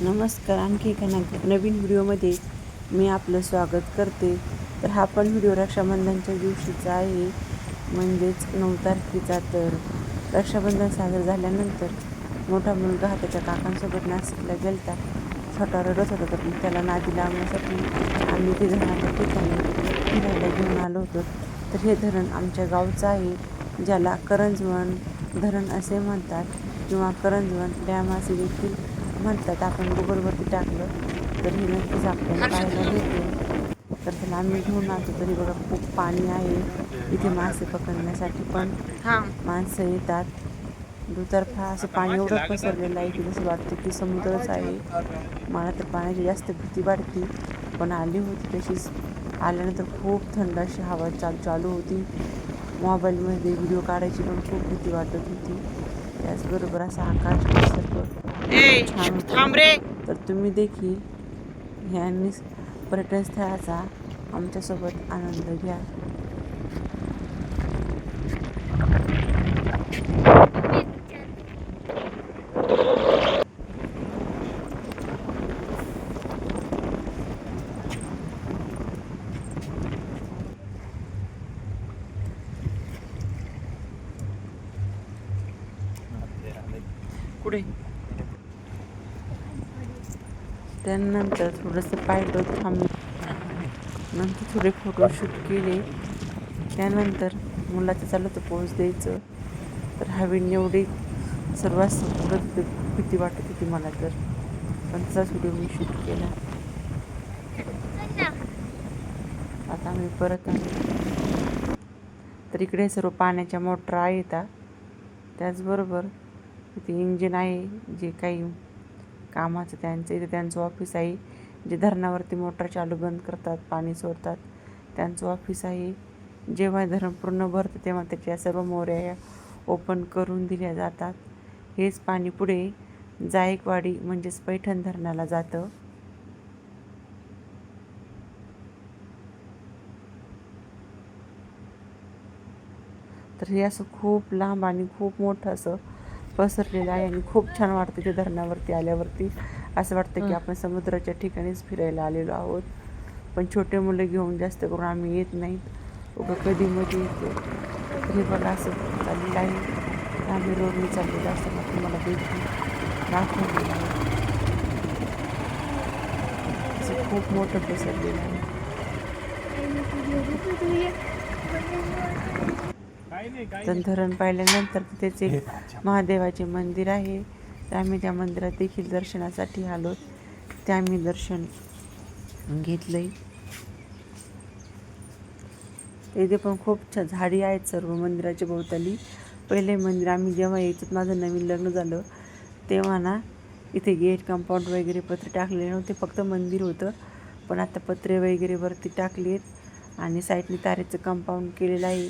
नमस्कार. आणखी एका नवीन व्हिडिओमध्ये मी आपलं स्वागत करते. तर हा पण व्हिडिओ रक्षाबंधनच्या दिवशीचा आहे. म्हणजेच नऊ तारखेचा तर रक्षाबंधन साजरं झाल्यानंतर मोठा मुलगा हा त्याच्या काकांसोबत नाशिकला गेलता. छोटा रडत होता तर मग त्याला नादी लावण्यासाठी आम्ही ते धरणाच्या ठिकाणी फिरायला घेऊन आलो होतो. तर हे धरण आमच्या गावचं आहे ज्याला करंजवण धरण असे म्हणतात. किंवा करंजवण डॅम असे देखील म्हणतात आपण गुगलवरती टाकलं तर हे नक्कीच आपल्याला पाहायला भेटेल. तर त्याला आम्ही घेऊन आलो तरी बघा खूप पाणी आहे. इथे मासे पकडण्यासाठी पण माणसं येतात. दुतर्फा असं पाणी एवढं पसरलेलं आहे की जसं वाटतं की समुद्रच आहे. मला तर पाण्याची जास्त भीती वाटते. पण आली होती तशीच. आल्यानंतर खूप थंड अशी हवा चाल चालू होती. मोबाईलमध्ये व्हिडिओ काढायची पण खूप भीती वाटत होती. त्याचबरोबर असं आकाश निसर्ग छान तर तुम्ही देखील ह्या निस पर्यटन स्थळाचा आमच्यासोबत आनंद घ्या. पुढे. त्यानंतर थोडंसं पाहिलं थांबलं. नंतर थोडे फोटोशूट केले. त्यानंतर मुलाचं चालू होतं पोच द्यायचं. तर हवीन एवढी सर्वात समोरच भीती वाटत होती मला तर. पण तसा व्हिडिओ मी शूट केला. आता आम्ही परत आलो. तर इकडे सर्व पाण्याच्या मोटर आहेत. त्याचबरोबर तिथे इंजिन आहे जे काही कामाचं त्यांचं इथे त्यांचं ऑफिस आहे. जे धरणावरती मोटर चालू बंद करतात पाणी सोडतात त्यांचं ऑफिस आहे. जेव्हा धरण पूर्ण भरतं तेव्हा त्याच्या सर्व मोऱ्या ओपन करून दिल्या जातात. हेच पाणी पुढे जायकवाडी म्हणजेच पैठण धरणाला जातं. तर हे असं खूप लांब आणि खूप मोठं असं पसरलेलं आहे आणि खूप छान वाटतं ते धरणावरती आल्यावरती. असं वाटतं की आपण समुद्राच्या ठिकाणीच फिरायला आलेलो आहोत. पण छोटे मुलं घेऊन जास्त करून आम्ही येत नाहीत. उगं कधी मध्ये येतो. हे बघा असं चाललेलं आहे. आम्ही रोडने चाललेलं असताना तुम्हाला देखील दाखवलेलं आहे. असं खूप मोठं पसरलेलं आहे. तर धरण पाहिल्यानंतर तिथेच एक महादेवाचे मंदिर आहे. तर आम्ही त्या मंदिरात देखील दर्शनासाठी आलो. ते आम्ही दर्शन घेतलंय. इथे पण खूप छ झाडी आहेत सर्व मंदिराच्या भोवताली. पहिले मंदिर आम्ही जेव्हा यायचं माझं नवीन लग्न झालं तेव्हा ना इथे गेट कंपाऊंड वगैरे पत्रे टाकलेले नव्हते फक्त मंदिर होतं. पण आता पत्रे वगैरे वरती टाकलेत आणि साईडने तारेचं कंपाऊंड केलेलं आहे.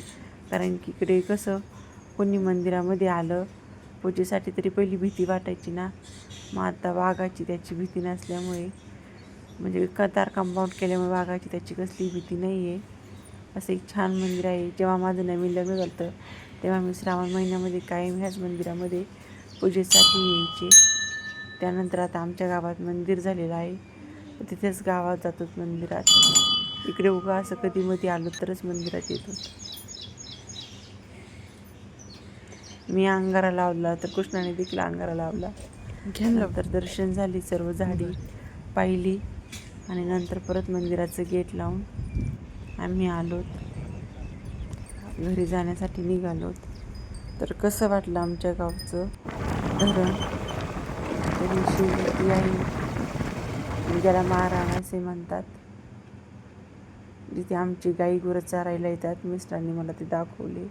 कारण की इकडे कसं कोणी मंदिरामध्ये आलं पूजेसाठी तरी पहिली भीती वाटायची ना. मग आता वाघाची त्याची भीती नसल्यामुळे म्हणजे कतार कंपाऊंड केल्यामुळे वाघाची त्याची कसली भीती नाही आहे असं एक छान मंदिर आहे. जेव्हा माझं नवीन लग्न झालं तेव्हा मी श्रावण महिन्यामध्ये कायम ह्याच मंदिरामध्ये पूजेसाठी यायचे. त्यानंतर आता आमच्या गावात मंदिर झालेलं आहे. तिथेच गावात जातो मंदिरात. इकडे उगा असं कधी मध्ये आलो तरच मंदिरात येतो मी अंगारा लावला तर कृष्णाने देखील अंगारा लावला. नंतर दर्शन झाली सर्व झाडी पाहिली आणि नंतर परत मंदिराचं गेट लावून आम्ही आलोत. घरी जाण्यासाठी निघालोत. तर कसं वाटलं आमच्या गावचं धरण? तरी आणि ज्याला महाराण असे म्हणतात जिथे आमची गाई गुरं चारायला येतात मिस्टरांनी मला ते दाखवले.